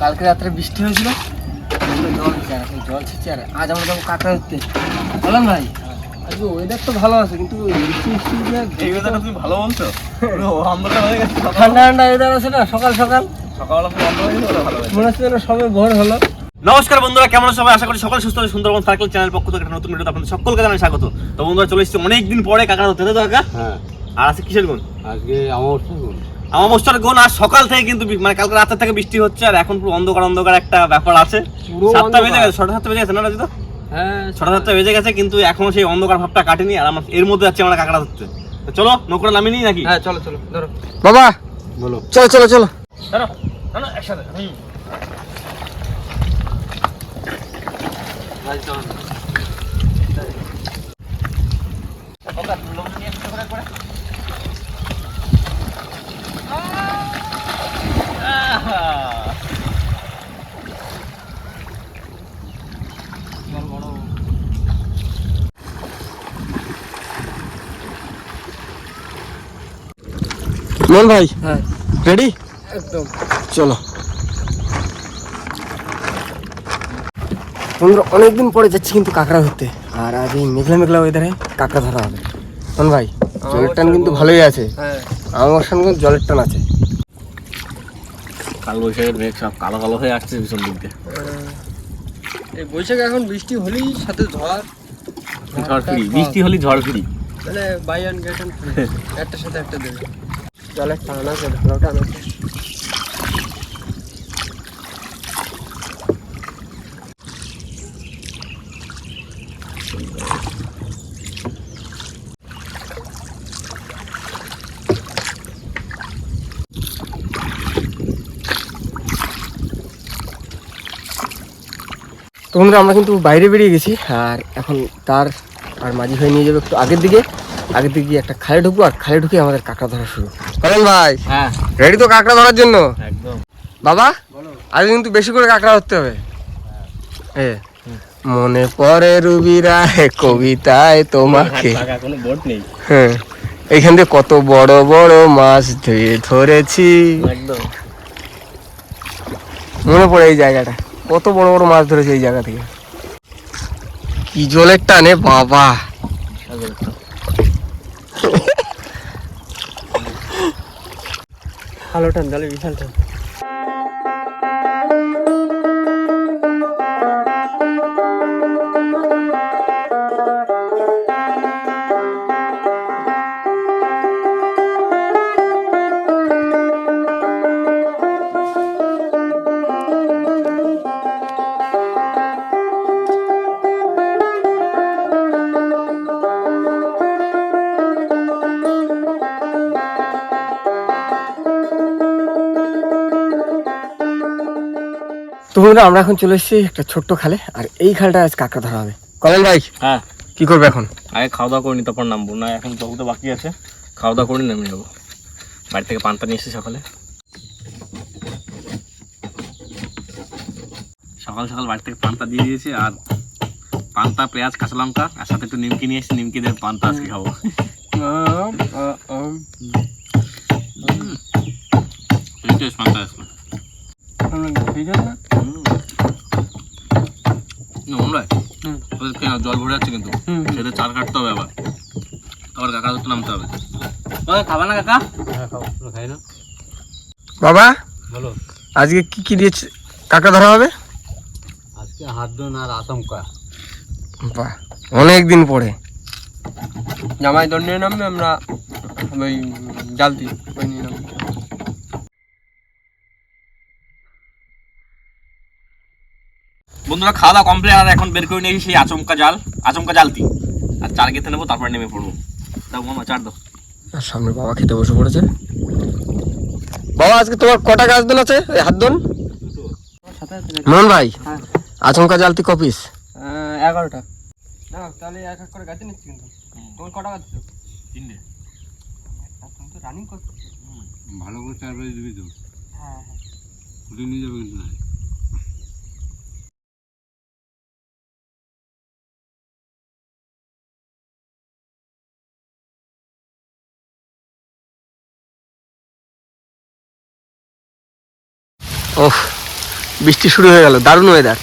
কালকে রাত্রে বৃষ্টি হয়েছিল। জল আর এখন জল ছিচ্ছে আর। আজ আমরা যাব কাঁকড়া ধরতে। বলেন ভাই আজকে ওয়েদার তো ভালো আছে কিন্তু এই ওয়েদারটা তুমি ভালো বলছো? অন্ধকার হয়ে গেছে সকাল ঠান্ডা ঠান্ডা ওয়েদার আছে না সকাল সকাল। সকালবেলা ভালো মনে হচ্ছে যেন সবে ভোর হলো। নমস্কার বন্ধুরা কেমন আছো সবাই? আশা করি সকাল সুস্থ সুন্দরবন সার্কেল চ্যানেল পক্ষ থেকে একটা নতুন ভিডিওতে আপনাদের সকলকে জানাই স্বাগত। তো বন্ধুরা চলে এসেছি অনেকদিন পরে কাকা তাই তো কাকা? হ্যাঁ। আর আছে কিসের গুণ? আজকে অমাবস্যা গুণ। আমার মোস্টার গুণ আর সকাল থেকে কিন্তু মানে কালকে রাতের থেকে বৃষ্টি হচ্ছে আর এখন পুরো অন্ধকার অন্ধকার একটা ব্যাপার আছে। সাতটা বেজে গেছে ছটা সাতটা বেজে গেছে না রাজু তো হ্যাঁ ছটা সাতটা বেজে গেছে কিন্তু এখনও সেই অন্ধকার ভাবটা কাটেনি আর আমার এর মধ্যে যাচ্ছে আমরা কাঁকড়া ধরতে। তো চলো নৌকোটা নামিয়ে নিই নাকি? হ্যাঁ চলো চলো ধরো। বাবা! বলো। চলো চলো চলো। ধরো, ধরো, একসাথে হুম। মন ভাই হ্যাঁ। রেডি একদম। চলো। বন্ধুরা অনেকদিন পরে যাচ্ছি কিন্তু কাঁকড়া ধরতে। আর আজ এই মেঘলা মেঘলা ওয়েদারে কাঁকড়া ধরা হবে। শোন ভাই জলের টান কিন্তু ভালোই আছে। হ্যাঁ। আমার সঙ্গে কিন্তু জলের টান আছে। কাল বৈশাখের মেঘ সব কালো কালো হয়ে আসছে ভীষণ দিক দিয়ে। এই বৈশাখে এখন বৃষ্টি হলেই সাথে ঝড়। ঝড় ফিরি বৃষ্টি হলেই ঝড় ফিরি। মানে buy and get and free সাথে একটা দেবে। জলের টান আছে, ভালো টান আছে। তো বন্ধুরা, আমরা কিন্তু বাইরে বেরিয়ে গেছি, আর এখন তার আর মাঝি হয়ে নিয়ে যাবে একটু আগের দিকে। আগের দিকে একটা খালে ঢুকবো, আর খালে ঢুকে আমাদের কাঁকড়া ধরা শুরু। করেন ভাই হ্যাঁ। রেডি তো কাঁকড়া ধরার জন্য? একদম। বাবা আজ কিন্তু বেশি করে কাঁকড়া ধরতে হবে। এ মনে পড়ে রুবিরা কবিতায় তোমাকে। কোনো বোট নেই। হ্যাঁ এইখান থেকে কত বড় বড় মাছ ধুয়ে ধরেছি। একদম। মনে পড়ে এই জায়গাটা। কত বড় বড় মাছ ধরেছে এই জায়গা থেকে। কি জলের টানে বাবা। ভালো টান তাহলে বিশাল টান বন্ধুরা আমরা এখন চলে এসেছি একটা ছোট্ট খালে আর এই খালটা আজ কাঁকড়া ধরা হবে। কলেন ভাই হ্যাঁ। কি করবে এখন? আগে খাওয়া দাওয়া করিনি তারপর নামবো। না এখন তবু তো বাকি আছে খাওয়া দাওয়া করে নেমে যাব বাড়ি থেকে পান্তা নিয়ে এসেছি সকালে। সকাল সকাল বাড়ি থেকে পান্তা দিয়ে দিয়েছি আর পান্তা পেঁয়াজ কাঁচা লঙ্কা আর সাথে একটু নিমকি নিয়ে এসেছি নিমকি দিয়ে পান্তা আজকে খাব। পান্তা আসলো জল ভরে যাচ্ছে কিন্তু। হুম। সেটা চার কাটতে হবে আবার। আবার কাকা ধরতে নামতে হবে। খাবা না কাকা? খাই না বাবা বলো। আজকে কি কি দিয়ে কাঁকড়া ধরা হবে? আজকে হাতডন আর আতঙ্কা। বাহ অনেক দিন পরে। জামাই নিয়ে নামবে আমরা ওই জালতি ওই নিয়ে নামবো। বন্ধুরা খাওয়া দাওয়া কমপ্লিট আর এখন বের করে নিয়েছি সেই আচমকা জাল। আচমকা জালতি আর চার গেতে নেব তারপরে নেমে পড়ব। দাও মামা চার দাও। আর সামনে বাবা খেতে বসে পড়েছে। বাবা আজকে তোমার কটা গাছ দোন আছে? হাত দোন মোহন ভাই হ্যাঁ। আচমকা জালতি কপিস? এগারোটা। না তাহলে এক এক করে গাছে নিচ্ছি কিন্তু। তোমার কটা গাছ তিনটে। তুমি তো রানিং করছ। ভালো করে চার বাজে দিবি তো। হ্যাঁ হ্যাঁ। নিয়ে যাবে কিন্তু বৃষ্টি শুরু হয়ে গেল দারুণ ওয়েদার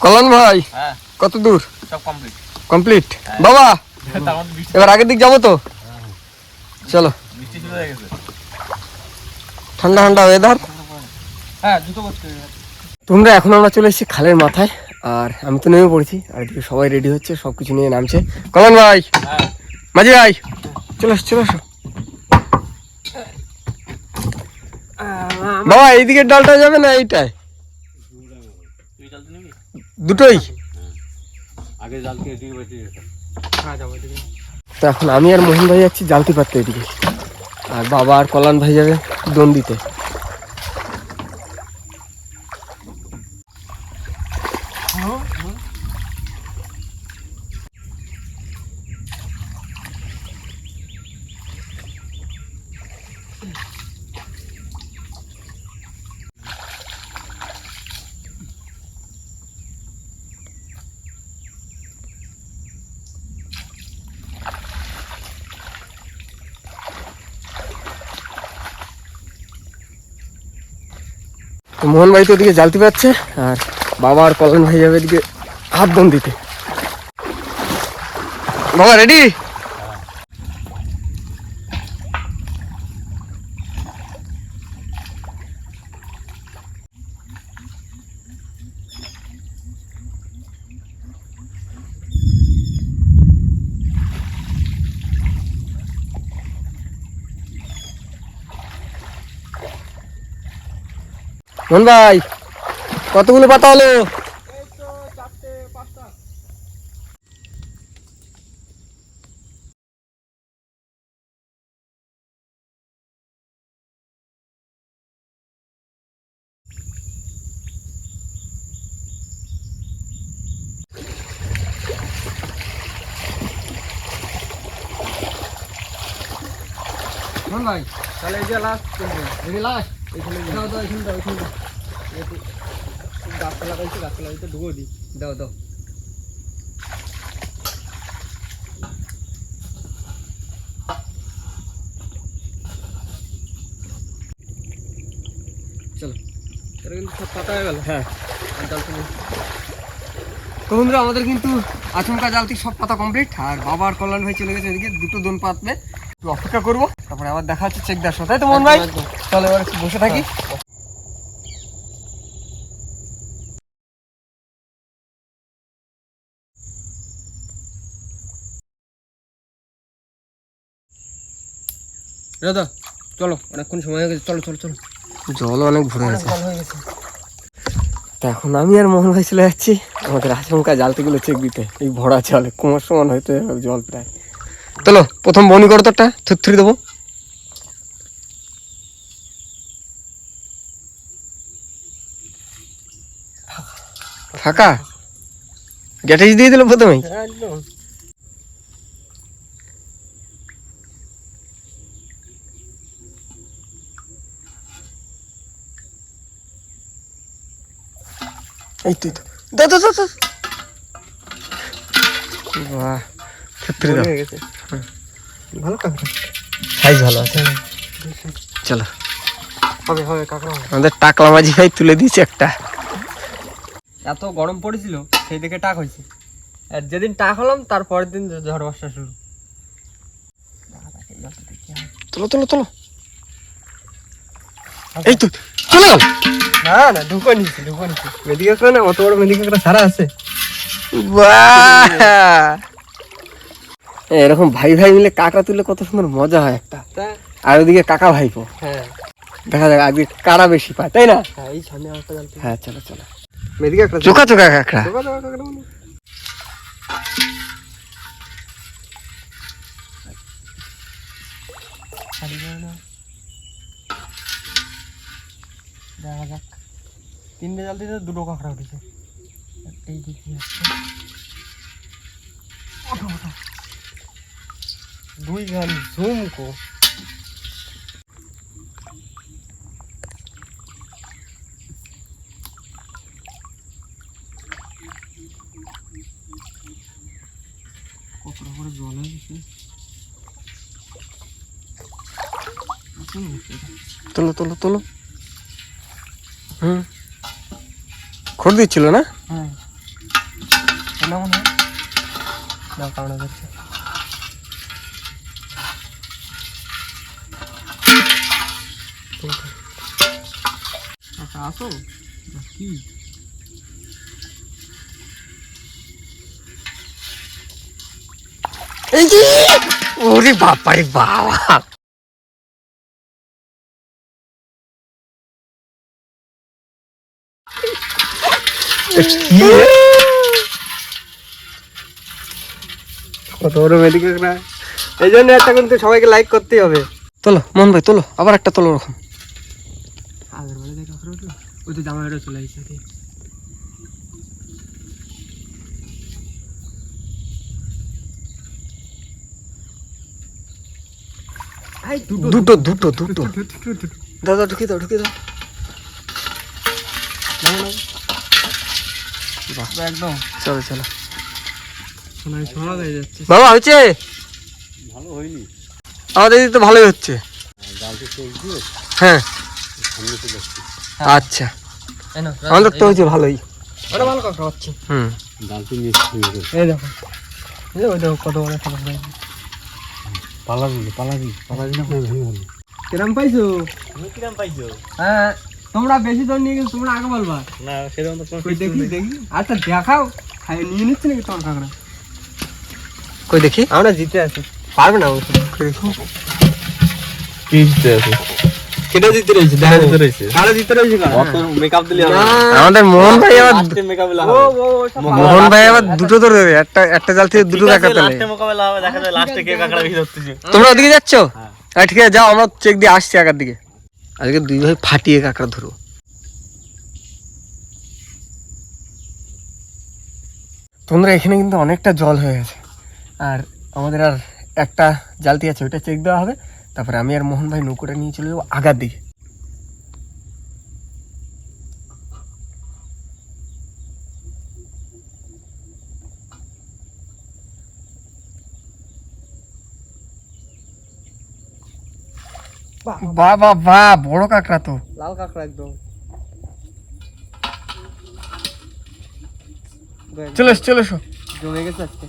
কল্যাণ ভাই হ্যাঁ। কত দূর? কমপ্লিট কমপ্লিট বাবা এবার আগের দিক যাব তো? চলো। হয়ে গেছে। ঠান্ডা ঠান্ডা ওয়েদার হ্যাঁ তোমরা এখন আমরা চলে এসেছি খালের মাথায় আর আমি তো নেমে পড়েছি আর এদিকে সবাই রেডি হচ্ছে সব কিছু নিয়ে নামছে। কল্যাণ ভাই হ্যাঁ। মাঝি ভাই চলে আসো চলে বাবা এইদিকের ডালটা যাবে না এইটায়? তুই চলতে নিবি দুটোই গেছে হ্যাঁ যাব এদিকে। তো এখন আমি আর মোহন ভাই যাচ্ছি জালতি পারতে এদিকে। আর বাবা আর কলান ভাই যাবে দোন মোহন ভাই তো ওদিকে জ্বালতে পারছে আর বাবা আর কলন ভাই যাবে এদিকে হাত দোন দিতে। বাবা রেডি মোহন ভাই কতগুলো পাতা হলো? মোহন ভাই তাহলে এই যে লাস্ট এদিকে লাস্ট দাও দাও এখানে দাও এখানে দাও। গাছটা লাগাইছি গাছটা লাগাইতে ঢুকো দিই দাও দাও। চলো। এটা কিন্তু সব পাতা হয়ে গেল। হ্যাঁ। আর তো বন্ধুরা আমাদের কিন্তু আচমকা জালতি সব পাতা কমপ্লিট আর বাবা আর কল্যাণ ভাই চলে গেছে এদিকে দুটো দোন পাতবে একটু অপেক্ষা করব। তারপরে আবার দেখা হচ্ছে চেক দেওয়ার সাথে তো মোহন ভাই? চলো এবার একটু বসে থাকি। দাদা চলো অনেকক্ষণ সময় হয়ে গেছে। চলো চলো চলো। জল অনেক ভরে গেছে। এখন আমি আর মোহন ভাই চলে যাচ্ছি। আমাদের আচমকা জালতিগুলো চেক দিতে। এই ভরা জলে কোমর সমান হয়তো জল প্রায়। চলো, প্রথম বনি করো তো একটা, থুত্থুরি দেবো। ফাঁকা? গ্যাটেজ দিয়ে দিল দাও। বাহ গেছে। ভালো কাঁকড়া? সাইজ ভালো আছে। চলো। হবে হবে কাঁকড়া আমাদের টাকলা মাঝি ভাই তুলে দিয়েছে একটা। এত গরম পড়েছিল সেই দেখে টাক হয়েছে। আর যেদিন টাক হলাম তারপরের দিন ঝড় বর্ষা শুরু। চলো চলো চলো এই তো চলে গেল। না না ঢুকো নিচ্ছি ঢুকো নিচ্ছি মেদি কাঁকড়া না অত বড় মেদি কাঁকড়া সারা আছে। বাহ! এরকম ভাই ভাই মিলে কাকা তুলে কত সুন্দর মজা হয় একটা। আর ওদিকে কাকা ভাইপো। হ্যাঁ। দেখা যাক আজকে কারা বেশি পায় তাই না? হ্যাঁ হ্যাঁ চলো চলো। চোখা চোখা কাকড়া। দেখা যাক। তিনটে জাল দিতে দুটো কাঁকড়া উঠেছে। একটাই দেখি আসছে ওঠো, ওঠো। দুই গান ঝুমকো কতটা করে জল হয়ে গেছে? তোলো তোলো তোলো হুম। খড় দিচ্ছিল না? হ্যাঁ। না হয়? আসো। কি? ওরে বাপারে বাবা। কত বড় মেডিকেল না এই জন্য একটা কিন্তু সবাইকে লাইক করতেই হবে। তোলো মোহন ভাই তোলো আবার একটা তোলো ওরকম আগের বেলা দেখা করে উঠল ওই তো জামা চলে আসছে দুটো দুটো দুটো দাদা ঢুকে দাও ঢুকে দাও একদম। চলো চলো। সোনায় হয়ে যাচ্ছে। বাবা হয়েছে? ভালো হয়নি। আমাদের তো ভালোই হচ্ছে। হ্যাঁ। আচ্ছা। আমাদের তো হয়েছে ভালোই। ওটা ভালো হুম। এই দেখো। এই ওই দেখো কত বড়। পালাবি পালাবি পালাবি না ভেঙে ভালো কিরম পাইছো? তুমি কিরম পাইছো? হ্যাঁ তোমরা বেশি জন নিয়ে গেছো তোমরা আগে বলবা। না সেরকম তো কই দেখি দেখি। আচ্ছা দেখাও। খাই নিয়ে নিচ্ছে নাকি তোমার কাকড়া কই দেখি? আমরা জিতে আছি। পারবে না কই দেখি? আছে? কেটে জিতে রয়েছে দেখা দিতে রয়েছে। কারা জিতে রয়েছে মেকআপ দিলে আমাদের মোহন ভাই আবার মোহন ভাই দুটো ধরে একটা একটা জাল থেকে দুটো কাকা পেলে মোকাবেলা হবে দেখা যায় লাস্টে কে কাকড়া বেশি ধরতেছে তোমরা ওদিকে যাচ্ছ? হ্যাঁ। হ্যাঁ ঠিক আছে যাও আমরা চেক দিয়ে আসছি আগার দিকে। আজকে দুই ভাই ফাটিয়ে কাঁকড়া ধরো তোমরা এখানে কিন্তু অনেকটা জল হয়ে গেছে। আর আমাদের আর একটা জালতি আছে ওইটা চেক দেওয়া হবে। তারপরে আমি আর মোহন ভাই নৌকোটা নিয়ে চলে যাব আগার দিকে। বাহ। বাহ বাহ বড় কাঁকড়া তো। লাল কাঁকড়া একদম। চলে এসো, চলে এসো। জমে গেছে আজকে।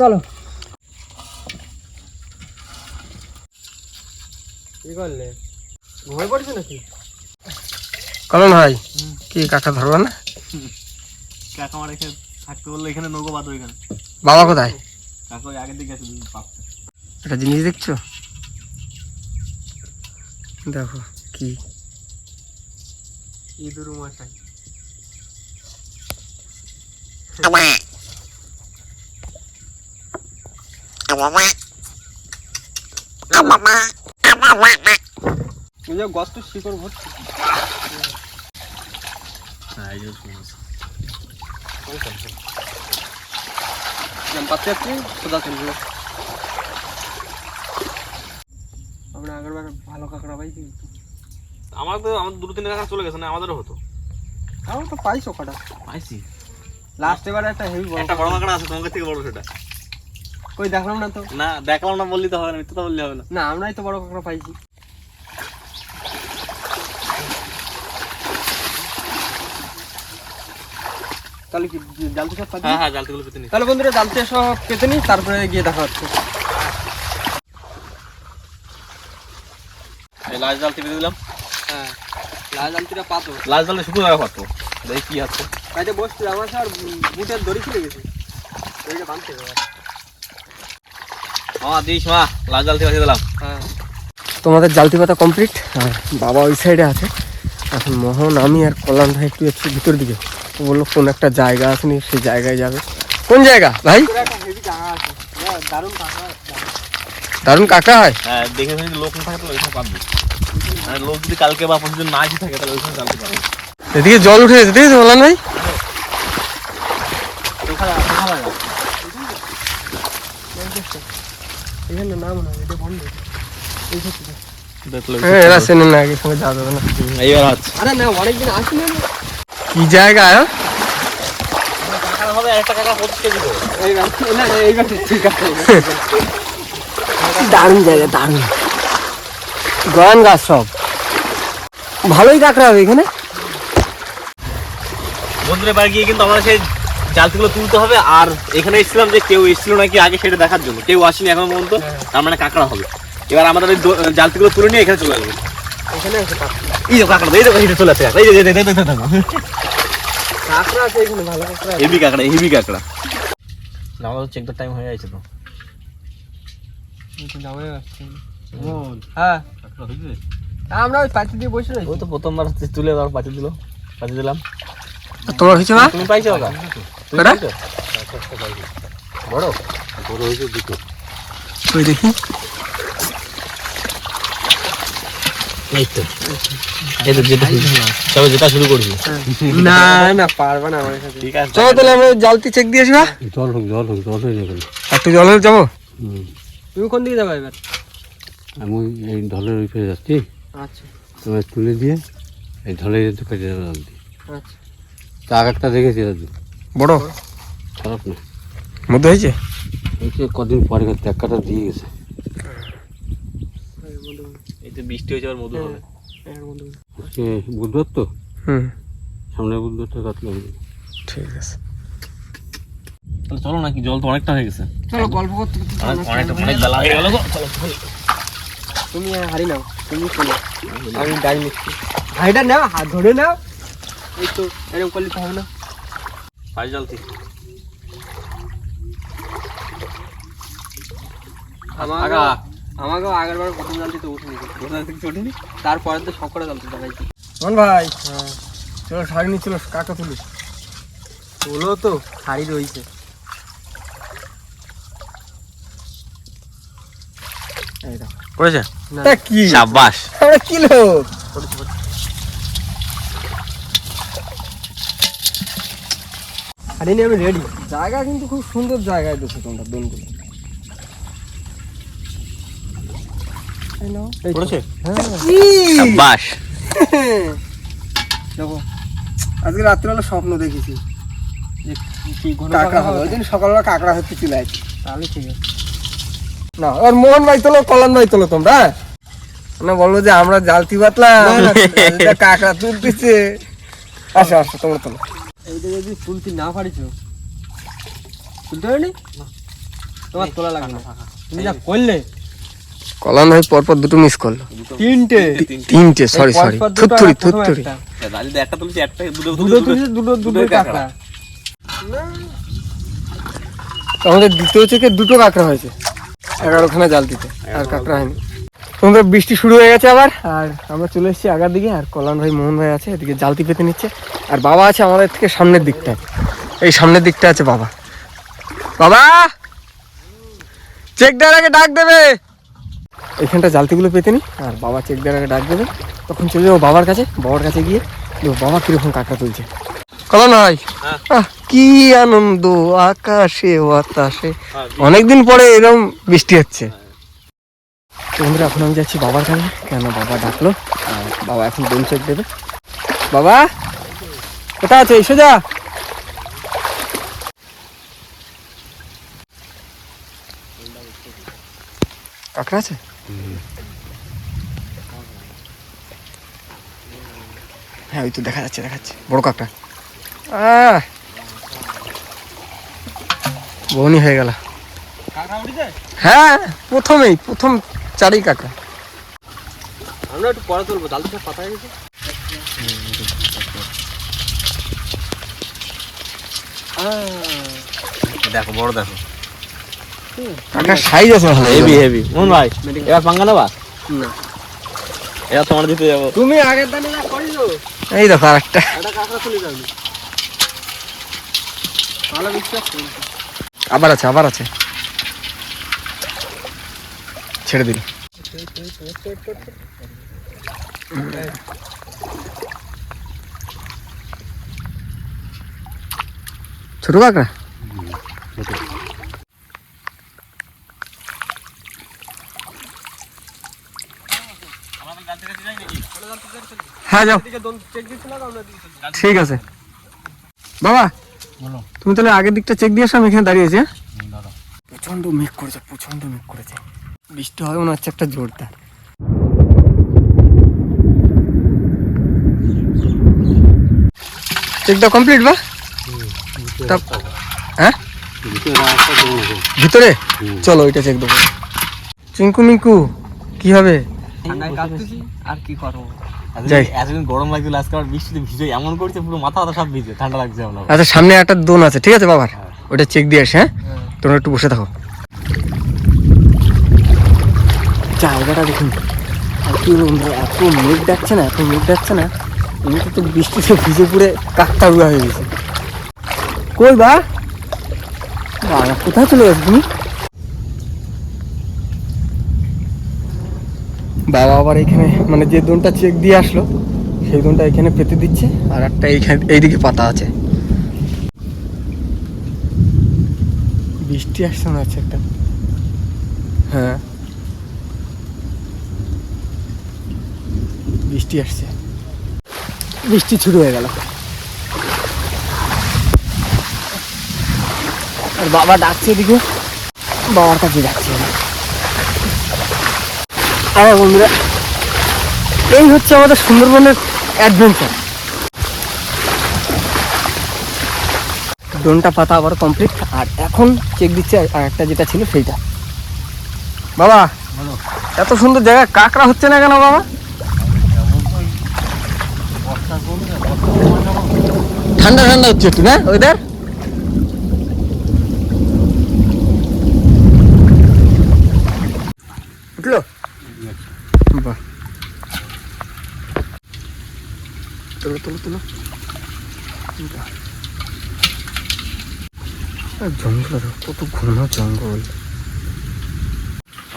চলো। কি করলে? ঘুমিয়ে পড়ছে নাকি? কলন ভাই। কি কাঁকড়া ধরবো না? কাকা আমার এখানে থাকতে বললে এখানে নৌকো বাদ এখানে। বাবা কোথায়? কাকা ওই আগের দিকে আছে পাপটা একটা জিনিস দেখছ? দেখো কি। ইঁদুর মশাই যে শিকড় হ্যাঁ আমরা আগের বার ভালো কাঁকড়া পাইছি। আমার তো আমার দুটো তিন কাকা চলে গেছে না আমাদেরও হতো? আমার তো পাইছো কটা। পাইছি। লাস্ট এবারে একটা হেভি বড় একটা বড় কাঁকড়া। আছে তোমার থেকে বড় সেটা। কই দেখলাম না তো। না দেখলাম না বললি তো হবে না মিথ্যা বললে হবে না। না আমরাই তো বড় কাঁকড়া পাইছি। তাহলে কি জালতি সব পাচ্ছি হ্যাঁ হ্যাঁ জালতিগুলো পেতে নিই তাহলে বন্ধুরা জালতি সব পেতে নিই তারপরে গিয়ে দেখা হচ্ছে। এই লাল পেতে দিলাম। হ্যাঁ লাল জালতিটা পাতো। লাল জালটা শুকনো জায়গা পারতো দেখি কি আছে। কাজে বসছি আমার আর বুটের দড়ি ছিঁড়ে গেছে। দড়িটা বাঁধতে হবে। লাল জালতি বাঁচিয়ে দিলাম। হ্যাঁ তোমাদের জালতি পাতা কমপ্লিট আর বাবা ওই সাইডে আছে। এখন মোহন আমি আর কল্যাণ ভাই একটু যাচ্ছি ভিতর দিকে। বলল কোন একটা জায়গা আছে সেই জায়গায় যাবে। কোন জায়গা ভাই? একটা দারুণ কাকা হয়। হ্যাঁ দেখে লোক না থাকে তো ওইখানে পাবি। মানে লোক যদি কালকে বা পরশু না আসি থাকে তাহলে ওইখানে জালতি পাবে এদিকে জল উঠে গেছে দেখেছ কল্যাণ ভাই? এখানে না মনে হয় এটা বন্ধ দেখলে হ্যাঁ এরা চেনে না আগে সঙ্গে যাওয়া যাবে না এইবার হচ্ছে আরে না অনেকদিন আসিনি আমি। কি জায়গা হ্যাঁ? কাকা হবে একটা কাকা পঁচিশ কেজি এই না ঠিক আছে দারুণ জায়গা দারুণ গয়ান গাছ সব ভালোই কাঁকড়া হবে এখানে বন্ধুরা বাড়ি গিয়ে কিন্তু আমরা সেই জালতিগুলো তুলতে হবে আর এখানে এসেছিলাম যে কেউ এসেছিল নাকি আগে সেটা দেখার জন্য। কেউ আসেনি এখনও পর্যন্ত তার মানে কাঁকড়া হবে। এবার আমাদের ওই জালতিগুলো তুলে নিয়ে এখানে চলে আসবে। এখানে কাঁকড়া। এই যে কাঁকড়া এই দেখো এই চলে আসছে কাঁকড়া। এই যে কাঁকড়া আছে এখানে ভালো কাঁকড়া হেভি কাঁকড়া হেভি কাঁকড়া। না চেক দ্য টাইম হয়ে গেছে তো। হ্যাঁ। আমরা ওই দিয়ে বসে রয়েছি। ওই তো প্রথমবার তুলে দিল পাঠিয়ে দিলাম। তোমার হয়েছে না তুমি পাইছো ওটা পাইছো? বড়? বড় হয়েছে দুটো। ওই দেখি। এই তো। এই তো যেটা শুরু। করছি না। না পারবে না আমার সাথে ঠিক আছে। চলো তাহলে আমরা জালতি চেক দিয়ে আসবা জল হোক জল হোক জল হয়ে যাবে। একটু জলে যাব? হুম। তুমি কোন দিকে যাবে এবার? আমি এই ঢলের ওই ফেরে যাচ্ছি। আচ্ছা। তোমার তুলে দিয়ে এই ঢলের আচ্ছা। তা আগেরটা দেখেছি দাদু বড়? খারাপ না। মধ্যে হয়েছে? এই যে কদিন পরে এক কাটা দিয়ে গেছে। এই তো বৃষ্টি হয়েছে আবার মধু হবে। বুধবার তো? হুম। সামনে বুধবারটা ঠিক আছে। তাহলে চলো নাকি জল তো অনেকটা হয়ে গেছে। চলো গল্প করতে করতে চলো। অনেক অনেকটা অনেক বেলা হয়ে গেল চলো তুমি হারি নাও তুমি আমি নিচ্ছি। হাইটা নাও হাত ধরে নাও। এই তো এরকম করলে তো হবে না। পাঁচ জলতি। আমাকেও আগের বার প্রথম জালতি তো উঠেনি প্রথম জালতি কিছু উঠেনি। তারপরে তো সব করে জালতি দেখাইছি। মন ভাই। চলো শাড়ি নিয়ে চলো কাকা তুলি? হলো তো হাড়ি রয়েছে। এই দাও তা কি? সাবাস আমরা কি হাড়ি আমি রেডি জায়গা কিন্তু খুব সুন্দর জায়গায় দেখো তোমরা করেছে হ্যাঁ। আজকে রাত্রিবেলা স্বপ্ন দেখেছি। যে কি ঘন কাঁকড়া হবে। ওই দিন সকালবেলা কাঁকড়া হচ্ছে চলে তাহলে ঠিক আছে। না আর মোহন ভাই তোলো কল্যাণ ভাই তোলো তোমরা? মানে বলব যে আমরা জালতি বাতলাম কাঁকড়া তুলতেছে। আসো আসো তোমরা তোলো এইটা যদি তুলতে না পারিস তুলতে পারিনি তোমার তোলা লাগবে না। তুমি যা করলে পরপর দুটো মিস করল। তিনটে। তিনটে। সরি সরি পরপর দুটো, থুত্তুরি থুত্তুরি একটা। তুলছি একটা দুটো দুটো তুলছে দুটো দুটো কাঁকড়া। আমাদের দ্বিতীয় থেকে দুটো কাঁকড়া হয়েছে। এগারোখানা জাল দিতে আর কাঁকড়া হয়নি। তোমাদের বৃষ্টি শুরু হয়ে গেছে আবার আর আমরা চলে এসেছি আগার দিকে আর কল্যাণ ভাই মোহন ভাই আছে এদিকে জালতি পেতে নিচ্ছে। আর বাবা আছে আমাদের থেকে সামনের দিকটা এই সামনের দিকটা আছে বাবা। বাবা! চেক দেওয়ার আগে ডাক দেবে। এখানটা জালতিগুলো পেতে নি আর বাবা চেক দেওয়ার আগে ডাক দেবে। তখন চলে যাব বাবার কাছে বাবার কাছে গিয়ে দেখব বাবা কীরকম কাঁকড়া তুলছে। কল্যাণ ভাই আহ, কি আনন্দ আকাশে বাতাসে। অনেকদিন পরে এরকম বৃষ্টি হচ্ছে। বন্ধুরা এখন আমি যাচ্ছি বাবার কাছে। কেন বাবা ডাকলো? আর বাবা এখন দোল চেক দেবে। বাবা! কোথায় আছে কাঁকড়া আছে? হ্যাঁ ওই তো দেখা যাচ্ছে দেখা যাচ্ছে। বড় কাঁকড়া। বউনি হয়ে গেল। হ্যাঁ প্রথমেই প্রথম চারই কাঁকড়া। আমরা একটু পরে তুলবো জালটা পাতা গেছে। দেখো বড় দেখো কাঁকড়ার সাইজ আছে ভালো হেভি হেভি মোহন ভাই এবার পাঙ্গা নেবা না এবার তোমার দিতে যাব তুমি আগের দানে যা করিছো এই দেখো আর একটা এটা কাঁকড়া তুলে যাবে ভালো বিশ্বাস আবার আছে আবার আছে ছেড়ে দিল ছোট কাঁকড়া? হ্যাঁ যাও। চেক ঠিক আছে। বাবা তুমি তাহলে আগের দিকটা চেক দিয়ে আসো আমি এখানে দাঁড়িয়ে আছি হ্যাঁ? প্রচণ্ড মেঘ করেছে প্রচণ্ড মেঘ করেছে। বৃষ্টি হবে মনে হচ্ছে একটা জোরদার। চেকটা কমপ্লিট বা? হ্যাঁ? ভিতরে? চলো ওইটা চেক দেবো। চিঙ্কু মিঙ্কু কি হবে? আর কি করব? যাই। এতদিন গরম লাগছিল আজকে বৃষ্টিতে ভিজে এমন করছে পুরো মাথা মাথা সব ভিজে ঠান্ডা লাগছে আমার আচ্ছা সামনে একটা দোন আছে ঠিক আছে বাবার ওটা চেক দিয়ে আসে হ্যাঁ? তোমরা একটু বসে থাকো। জায়গাটা দেখুন। আর কি এত মেঘ ডাকছে না এত মেঘ ডাকছে না এমনিতে তো বৃষ্টিতে ভিজে পুরে কাকটা উড়া হয়ে গেছে। কই বা? বাবা কোথায় চলে গেছো তুমি? বাবা আবার এখানে মানে যে দোনটা চেক দিয়ে আসলো সেই দোনটা এখানে পেতে দিচ্ছে আর একটা এইখানে এইদিকে পাতা আছে। বৃষ্টি আসছে মনে হচ্ছে একটা। হ্যাঁ। বৃষ্টি আসছে। বৃষ্টি শুরু হয়ে গেল। আর বাবা ডাকছে এদিকে। বাবার কাছে যাচ্ছে হ্যাঁ বন্ধুরা এই হচ্ছে আমাদের সুন্দরবনের অ্যাডভেঞ্চার ডোনটা পাতা আবার কমপ্লিট আর এখন চেক দিচ্ছে আর একটা যেটা ছিল সেইটা। বাবা এত সুন্দর জায়গা কাকড়া হচ্ছে না কেন বাবা? ঠান্ডা ঠান্ডা হচ্ছে একটু না? ওয়েদার উঠল? বাহ। তোলো তোলো তোলো। জঙ্গল, কত ঘন জঙ্গল।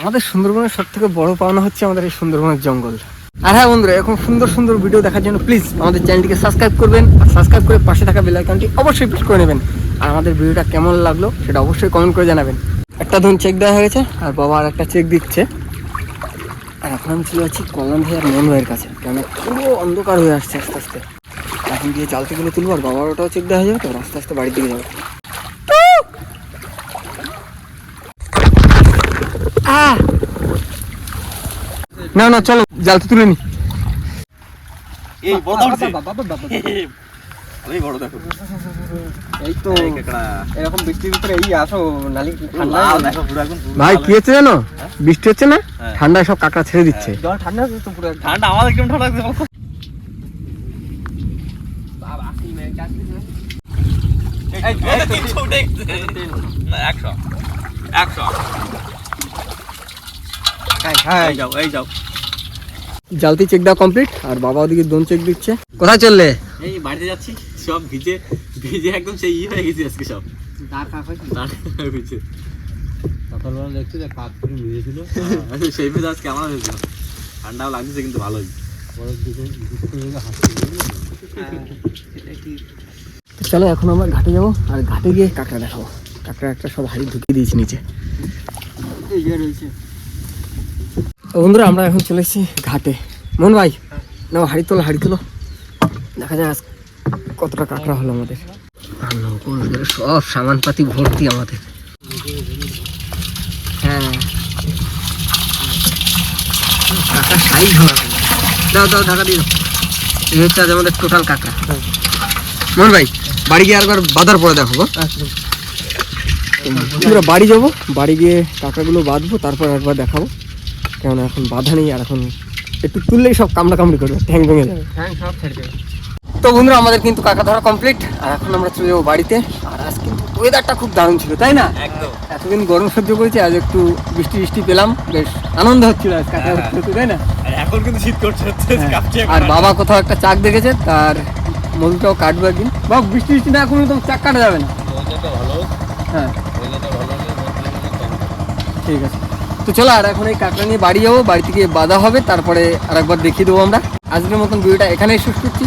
আমাদের সুন্দরবনের সব থেকে বড় পাওনা হচ্ছে আমাদের এই সুন্দরবনের জঙ্গল। আর হ্যাঁ বন্ধুরা, এরকম সুন্দর সুন্দর ভিডিও দেখার জন্য প্লিজ আমাদের চ্যানেলটিকে সাবস্ক্রাইব করবেন আর সাবস্ক্রাইব করে পাশে থাকা বেল আইকনটি অবশ্যই প্রেস করে নেবেন। আর আমাদের ভিডিওটা কেমন লাগল সেটা অবশ্যই কমেন্ট করে জানাবেন। একটা ধরুন চেক দেওয়া হয়ে গেছে, আর বাবা আর একটা চেক দিচ্ছে। আর এখন আমি চলে যাচ্ছি কমন ভাই আর মন ভাইয়ের কাছে। কেন পুরো অন্ধকার হয়ে আসছে আস্তে আস্তে। এখন গিয়ে জালতিগুলো তুলবো আর বাবার ওটাও চেক দেওয়া হয়ে যাবে তো আস্তে আস্তে বাড়ির দিকে যাব। আহ! না না চলো জালতি তুলে নি। এই বাবা, বাবা, বাবা। অনেক বড় দেখো। এই তো এরকম বৃষ্টির ভিতরে এই আসো নালি ঠান্ডা দেখো পুরো একদম ভাই কি হচ্ছে জানো? বৃষ্টি হচ্ছে না? হ্যাঁ। ঠান্ডায় সব কাঁকড়া ছেড়ে দিচ্ছে। ঠান্ডা তো পুরো ঠান্ডা আমাদের কেমন ঠান্ডা লাগছে বলো? এই এই তিনশো উঠে না, একশো। একশো। হ্যাঁ এই যাও এই যাও। জালতি চেক দেওয়া কমপ্লিট আর বাবা ওদিকে দোন চেক দিচ্ছে। কোথায় চললে? এই বাড়িতে যাচ্ছি। সব ভিজে ভিজে একদম সেই ই হয়ে গেছে আজকে সব। হয়েছে। দাঁড়িয়ে ভিজে সকালবেলা দেখছি যে কাক করে মিলেছিল আচ্ছা, সেই ভিজে আজকে আমার হয়েছিল। ঠান্ডাও লাগছে কিন্তু ভালোই। হয়ে হ্যাঁ, চলো এখন আমরা ঘাটে যাব আর ঘাটে গিয়ে কাঁকড়া দেখাবো। কাঁকড়া একটা সব হাড়ি ঢুকিয়ে দিয়েছি নিচে। বন্ধুরা আমরা এখন চলে এসেছি ঘাটে। মন ভাই না হাড়ি তোলো হাড়ি তোলো। দেখা যায় আজ কতটা কাঁকড়া হলো আমাদের? আর সব সামানপাতি ভর্তি আমাদের। হ্যাঁ। কাঁকড়া সাইজ হওয়া দাও দাও ঢাকা দিয়ে এই হচ্ছে আজ আমাদের টোটাল কাঁকড়া। মন ভাই বাড়ি গিয়ে আরেকবার বাঁধার পরে দেখো গো। আমরা বাড়ি যাব বাড়ি গিয়ে কাঁকড়াগুলো বাঁধবো তারপর একবার দেখাবো। কেননা এখন বাধা নেই আর এখন একটু তুললেই সব কামড়া কামড়ি করবে ঠ্যাং ভেঙে যাবে। সব ছেড়ে দেবে। তো বন্ধুরা আমাদের কিন্তু কাকা ধরা কমপ্লিট আর এখন আমরা চলে যাব বাড়িতে। আর আজ কিন্তু ওয়েদারটা খুব দারুণ ছিল তাই না? এতদিন গরম সহ্য করেছি আজ একটু বৃষ্টি বৃষ্টি পেলাম। বেশ আনন্দ হচ্ছিল আজ কাকা হচ্ছিল তো, তাই না? এখন কিন্তু শীত করছে হচ্ছে আর বাবা কোথাও একটা চাক দেখেছে তার মধুটাও কাটবে একদিন। বাবা বৃষ্টি বৃষ্টি না কোনো তো চাক কাটা যাবে না। হ্যাঁ। ঠিক আছে। তো চলো আর এখন এই কাঁকড়া নিয়ে বাড়ি যাব। বাড়ি থেকে বাঁধা হবে তারপরে আর একবার দেখিয়ে দেবো আমরা। আজকের মতন ভিডিওটা এখানেই শেষ করছি।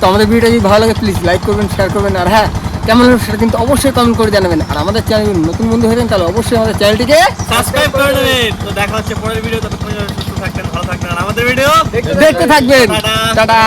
তো আমাদের ভিডিওটা যদি ভালো লাগে প্লিজ লাইক করবেন শেয়ার করবেন আর হ্যাঁ কেমন হলো সেটা কিন্তু অবশ্যই কমেন্ট করে জানাবেন। আর আমাদের চ্যানেল নতুন বন্ধু হয়ে যান তাহলে অবশ্যই আমাদের চ্যানেলটিকে সাবস্ক্রাইব করে দেবেন। তো দেখা হচ্ছে পরের ভিডিও ততক্ষণ সুস্থ থাকবেন ভালো থাকবেন আর আমাদের ভিডিও দেখতে থাকবেন। টাটা।